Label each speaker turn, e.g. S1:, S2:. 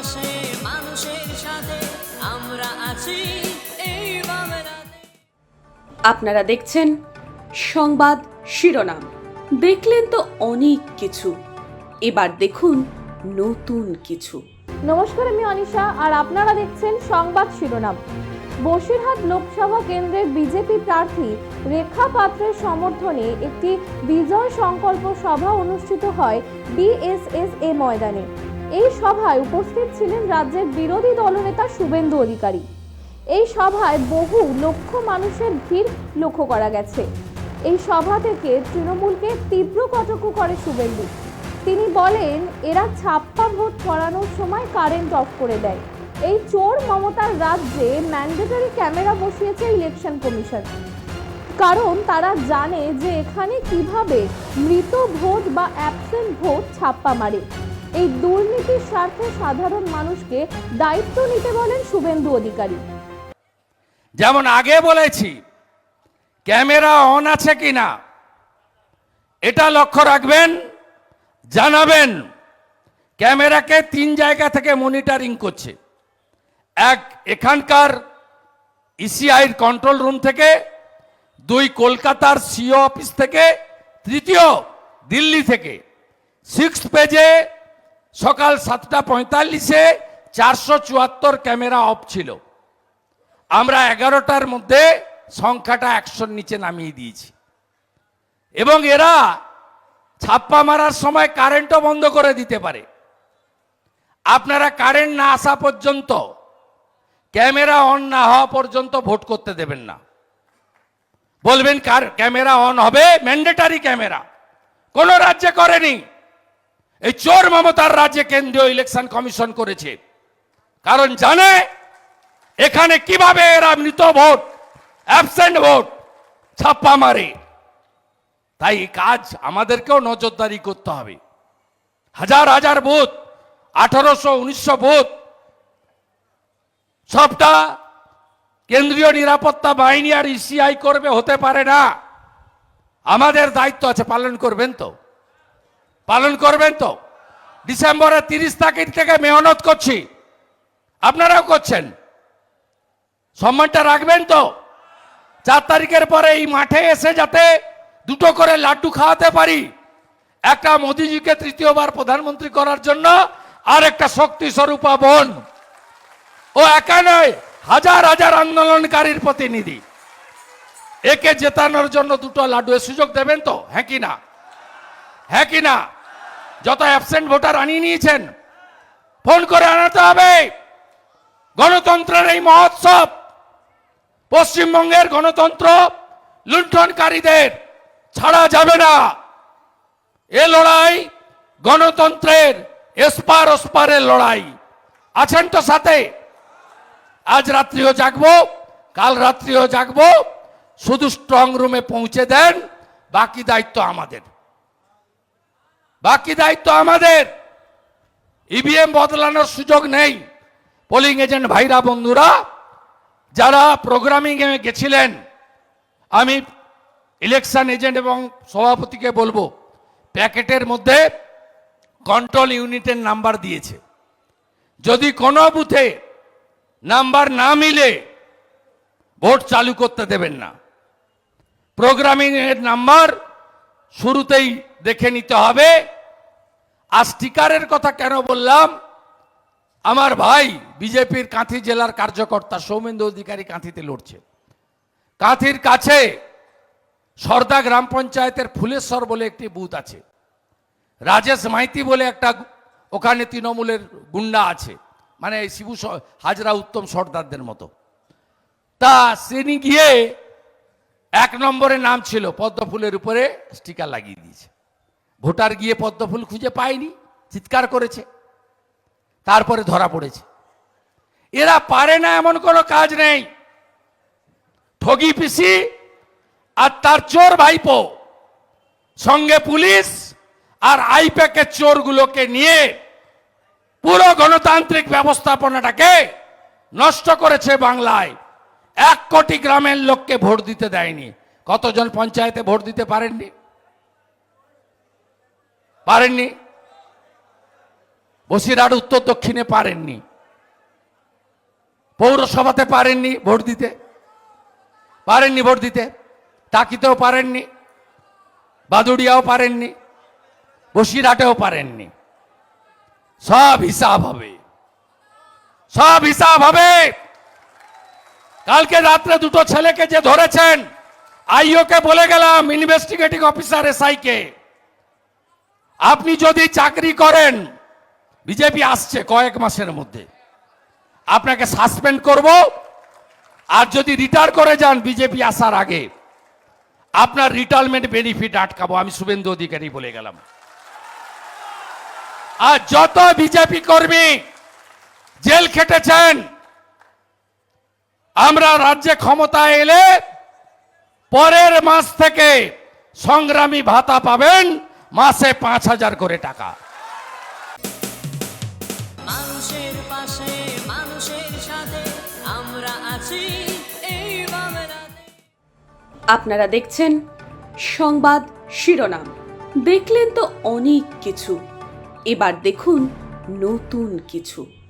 S1: পাশে মানুষের সাথে আমরা আছি। এই
S2: আপনারা দেখছেন সংবাদ শিরোনাম। দেখলেন তো অনেক কিছু। এবার দেখুন নতুন কিছু।
S3: নমস্কার আমি অনিশা আর আপনারা দেখছেন সংবাদ শিরোনাম। বসিরহাট লোকসভা কেন্দ্রের বিজেপি প্রার্থী রেখা পাত্রের সমর্থনে একটি বিজয় সংকল্প সভা অনুষ্ঠিত হয় বিএসএসএ ময়দানে। এই সভায় উপস্থিত ছিলেন রাজ্যের বিরোধী দলনেতা শুভেন্দু অধিকারী। এই সভায় বহু লক্ষ মানুষের ভিড় লক্ষ্য করা গেছে। এই সভা থেকে তৃণমূলকে তীব্র কটক্ষ করে শুভেন্দু। তিনি বলেন, এরা ছাপ্পা ভোট করানোর সময় কারেন্ট অফ করে দেয়। এই চোর মমতার রাজ্যে ম্যান্ডেটরি ক্যামেরা বসিয়েছে ইলেকশন কমিশন। কারণ তারা জানে যে এখানে কীভাবে মৃত ভোট বা অ্যাবসেন্ট ভোট ছাপ্পা মারে। এই দুর্নীতির স্বার্থে সাধারণ মানুষকে দায়িত্ব নিতে বলেন শুভেন্দু অধিকারী।
S4: যেমন আগে বলেছি, ক্যামেরা অন আছে কি না এটা লক্ষ্য রাখবেন, জানাবেন, ক্যামেরাকে তিন জায়গা থেকে মনিটরিং করছে। এক, এখানকার ইসিআইর কন্ট্রোল রুম থেকে, দুই, কলকাতার সিও অফিস থেকে, তৃতীয়, দিল্লি থেকে। সিক্স পেজে সকাল সাতটা পঁয়তাল্লিশে চারশো চুয়াত্তর ক্যামেরা অফ ছিল। আমরা এগারোটার মধ্যে সংখ্যাটা একশোর নিচে নামিয়ে দিয়েছি। এবং এরা ছাপ্পা মারার সময় কারেন্টও বন্ধ করে দিতে পারে। আপনারা কারেন্ট না আসা পর্যন্ত, ক্যামেরা অন না হওয়া পর্যন্ত ভোট করতে দেবেন না। বলবেন কার, ক্যামেরা অন হবে, ম্যান্ডেটারি ক্যামেরা। কোনো রাজ্যে করেনি। এই চোর মমতার রাজ্যে কেন্দ্রীয় ইলেকশন কমিশন করেছে। কারণ জানে, এখানে কীভাবে এরা মৃত ভোট অ্যাবসেন্ট ভোট, ছাপ্পা মারে। তাই কাজ আমাদেরকেও নজরদারি করতে হবে। হাজার হাজার বুথ আঠারোশো, উনিশশো বুথ সবটা কেন্দ্রীয় নিরাপত্তা বাহিনী আর ইসিআই করবে হতে পারে না। আমাদের দায়িত্ব আছে পালন করবেন তো। পালন করবেন তো। ডিসেম্বরের তিরিশ তারিখ থেকে মেহনত করছি। আপনারাও করছেন। সম্মানটা রাখবেন তো। চার তারিখের পরে এই মাঠে এসে যাতে দুটো করে লাড্ডু খাওয়াতে পারি। একটা মোদিজিকে তৃতীয়বার প্রধানমন্ত্রী করার জন্য, আর একটা শক্তি স্বরূপা বোন। ও একা নয়, হাজার হাজার আন্দোলনকারীর প্রতিনিধি। একে জেতানোর জন্য দুটো লাড্ডু সুযোগ দেবেন তো? হ্যাঁ কি না? হ্যাঁ কি না? যত অ্যাবসেন্ট ভোটার আনিয়ে নিয়েছেন ফোন করে আনাতে হবে। গণতন্ত্রের এই মহোৎসব পশ্চিমবঙ্গের গণতন্ত্র লুণ্ঠনকারীদের ছাড়া যাবে না। এ লড়াই গণতন্ত্রের এসপার ওসপারের লড়াই। আছেন তো সাথে? আজ রাত্রিও জাগবো, কাল রাত্রিও জাগবো। শুধু স্ট্রং রুমে পৌঁছে দেন, বাকি দায়িত্ব আমাদের। বাকি দায়িত্ব আমাদের। ইভিএম বদলানোর সুযোগ নেই। পোলিং এজেন্ট ভাইরা, বন্ধুরা, যারা প্রোগ্রামিংয়ে গেছিলেন, আমি ইলেকশন এজেন্ট এবং সভাপতিকে বলব, প্যাকেটের মধ্যে কন্ট্রোল ইউনিটের নাম্বার দিয়েছে। যদি কোনো বুথে নাম্বার না মিলে, ভোট চালু করতে দেবেন না। প্রোগ্রামিং এর নাম্বার শুরুতেই দেখে নিতে হবে। আর স্টিকারের কথা কেন বললাম? আমার ভাই বিজেপির কাঁথি জেলার কার্যকর্তা সৌমেন্দ্র অধিকারী কাঁথিতে লড়ছে। কাঁথির কাছে সর্দা গ্রাম পঞ্চায়েতের ফুলেশ্বর বলে একটি বুথ আছে। রাজেশ মাইতি বলে একটা ওখানে তৃণমূলের গুন্ডা আছে। মানে শিবু হাজরা উত্তম সর্দারদের মতো। তা তিনি গিয়ে এক নম্বরে নাম ছিল, পদ্মফুলের উপরে স্টিকার লাগিয়ে দিয়েছে। ভোটার গিয়ে পদ্মফুল খুঁজে পায়নি, চিৎকার করেছে, তারপরে ধরা পড়েছে। এরা পারে না এমন কোনো কাজ নেই। ঠগি পিসি আর তার চোর ভাইপো, সঙ্গে পুলিশ আর আইপ্যাকের চোরগুলোকে নিয়ে পুরো গণতান্ত্রিক ব্যবস্থাপনাটাকে নষ্ট করেছে বাংলায়। এক কোটি গ্রামের লোককে ভোট দিতে দেয়নি, কতজন পঞ্চায়েতে ভোট দিতে পারেননি? পারেননি। বসিরহাট উত্তর দক্ষিণে পারেননি। পৌরসভাতে পারেননি ভোট দিতে। পারেননি ভোট দিতে। তাকিতেও পারেননি। বাদুড়িয়াও পারেননি। বসিরহাটেও পারেননি। সব হিসাব হবে। সব হিসাব হবে। কালকে রাত্রে দুটো ছেলেকে যে ধরেছেন, আইওকে বলে গেলাম ইনভেস্টিগেটিং অফিসার এসআই কে আপনি যদি চাকরি করেন, বিজেপি আসছে কয়েক মাসের মধ্যে। আপনাকে সাসপেন্ড করব, আর যদি রিটায়ার করে যান, বিজেপি আসার আগে, আপনার রিটায়ারমেন্ট বেনিফিট আটকাবো, আমি শুভেন্দু অধিকারী বলে গেলাম। আর যত বিজেপি কর্মী জেল খেটেছেন, আমরা রাজ্যে ক্ষমতায় এলে পরের মাস থেকে সংগ্রামী ভাতা পাবেন মাসে পাঁচ হাজার করে টাকা।
S1: মানুষের পাশে মানুষের সাথে আমরা আছি এই
S2: আপনারা দেখছেন সংবাদ শিরোনাম। দেখলেন তো অনেক কিছু। এবার দেখুন নতুন কিছু।